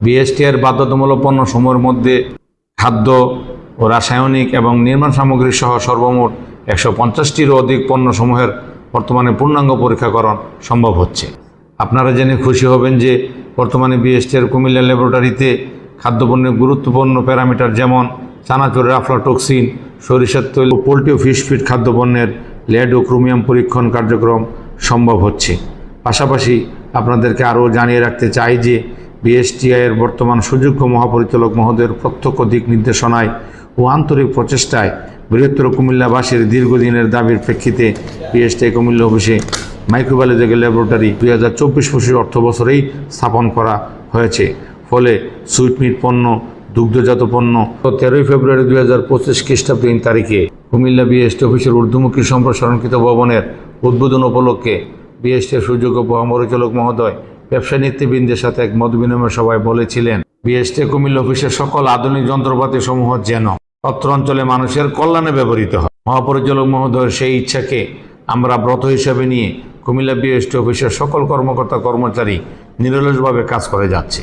BST এর বাধ্যতামূলক পণ্য সমূহের মধ্যে খাদ্য ও রাসায়নিক এবং নির্মাণ সামগ্রী সহ সর্বমোট একশো পঞ্চাশটিরও অধিক পণ্যসমূহের বর্তমানে পূর্ণাঙ্গ পরীক্ষাকরণ সম্ভব হচ্ছে। আপনারা জেনে খুশি হবেন যে বর্তমানে বিএসটিআর কুমিল্লা ল্যাবরেটরিতে খাদ্যপণ্যের গুরুত্বপূর্ণ প্যারামিটার যেমন চানাচুরের আফলাটক্সিন সরিষার তৈল পোলট্রি ও ফিশ ফিড খাদ্যপণ্যের লেড ও ক্রোমিয়াম পরীক্ষণ কার্যক্রম সম্ভব হচ্ছে। পাশাপাশি আপনাদেরকে আরও জানিয়ে রাখতে চাই যে বিএসটিআই এর বর্তমান সুযোগ্য মহাপরিচালক মহোদয়ের প্রত্যক্ষ দিক নির্দেশনায় ও আন্তরিক প্রচেষ্টায় বৃহত্তর কুমিল্লাবাসীর দীর্ঘদিনের দাবির প্রেক্ষিতে বিএসটিআই কুমিল্লা অফিসে মাইক্রোবায়োলজিক্যাল ল্যাবরেটরি দুই হাজার চব্বিশ পঁচিশ অর্থ বছরেই স্থাপন করা হয়েছে। ফলে সুইটমিট পণ্য, দুগ্ধজাত পণ্য তেরোই ফেব্রুয়ারি দুই হাজার পঁচিশ খ্রিস্টাব্দ তিন তারিখে কুমিল্লা বিএসটি অফিসের ঊর্ধ্বমুখী সম্প্রসারণকৃত ভবনের উদ্বোধন উপলক্ষে বিএসটির সুযোগ্য মহাপরিচালক মহোদয় ব্যবসায়ী নেতৃবৃন্দের সাথে এক মত বিনিময় সভায় বলেছিলেন, বিএসটি কুমিল্লা অফিসের সকল আধুনিক যন্ত্রপাতি সমূহ যেন অত্র অঞ্চলে মানুষের কল্যাণে ব্যবহৃত হয়। মহাপরিচালক মহোদয়ের সেই ইচ্ছাকে আমরা ব্রত হিসেবে নিয়ে কুমিল্লা বিএসটি অফিসের সকল কর্মকর্তা কর্মচারী নিরলসভাবে কাজ করে যাচ্ছে।